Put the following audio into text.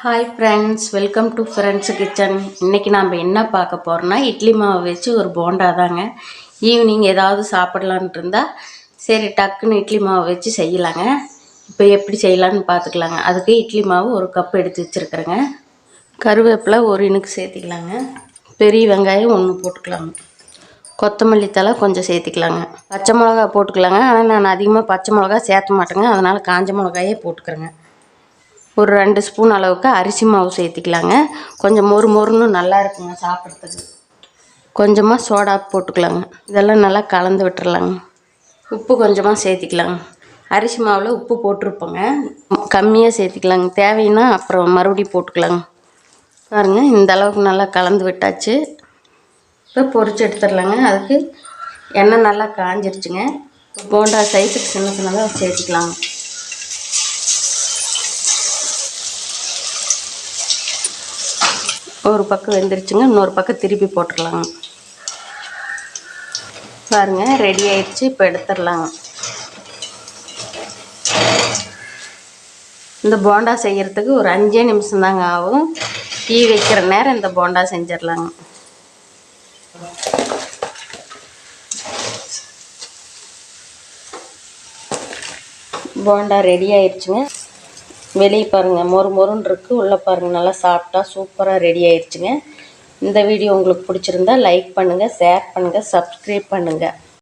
Hi friends welcome to friends kitchen இன்றைக்கி நாம் என்ன பார்க்க போகிறோன்னா இட்லி மாவு வச்சு ஒரு போண்டா தாங்க. ஈவினிங் ஏதாவது சாப்பிட்லான்ட்டு இருந்தால் சரி டக்குன்னு இட்லி மாவு வச்சு செய்யலாங்க. இப்போ எப்படி செய்யலான்னு பார்த்துக்கலாங்க. அதுக்கு இட்லி மாவு ஒரு கப் எடுத்து வச்சுருக்குறேங்க. கருவேப்பிலை ஒரு இனுக்கு சேர்த்திக்கலாங்க. பெரிய வெங்காயம் ஒன்று போட்டுக்கலாங்க. கொத்தமல்லி தழை கொஞ்சம் சேர்த்திக்கலாங்க. பச்சை மிளகா போட்டுக்கலாங்க. ஆனால் நான் அதிகமாக பச்சை மிளகா சேர்த்த மாட்டேங்க. அதனால் காஞ்ச மிளகாயே போட்டுக்கிறேங்க. ஒரு ரெண்டு ஸ்பூன் அளவுக்கு அரிசி மாவு சேர்த்திக்கலாங்க. கொஞ்சம் மொறு மொறுன்னு நல்லா இருக்குங்க சாப்பிட்றதுக்கு. கொஞ்சமாக சோடா போட்டுக்கலாங்க. இதெல்லாம் நல்லா கலந்து விட்டுறலாங்க. உப்பு கொஞ்சமாக சேர்த்திக்கலாங்க. அரிசி மாவில் உப்பு போட்டிருப்போங்க. கம்மியாக சேர்த்திக்கலாங்க. தேவைன்னா அப்புறம் மறுபடியும் போட்டுக்கலாங்க. பாருங்கள் இந்த அளவுக்கு நல்லா கலந்து விட்டாச்சு. இப்போ பொறிச்சு எடுத்துடலாங்க. அதுக்கு எண்ணெய் நல்லா காஞ்சிருச்சுங்க. போண்டா சைஸுக்கு சின்ன சின்னதாக சேர்த்திக்கலாங்க. ஒரு பக்கம் வெந்துருச்சுங்க இன்னொரு பக்கம் திருப்பி போட்டுடலாங்க. பாருங்க ரெடி ஆயிடுச்சு இப்போ எடுத்துடலாங்க. இந்த போண்டா செய்கிறதுக்கு ஒரு அஞ்சே நிமிஷம் தாங்க ஆகும். டீ வைக்கிற நேரம் இந்த போண்டா செஞ்சிடலாங்க. போண்டா ரெடி ஆயிடுச்சுங்க. வெளியே பாருங்கள் மொறு மொறுன்னு இருக்குது உள்ளே பாருங்கள் நல்லா சாப்பிட்டா சூப்பராக ரெடி ஆயிடுச்சுங்க இந்த வீடியோ உங்களுக்கு பிடிச்சிருந்தா லைக் பண்ணுங்கள் ஷேர் பண்ணுங்கள் சப்ஸ்கிரைப் பண்ணுங்கள்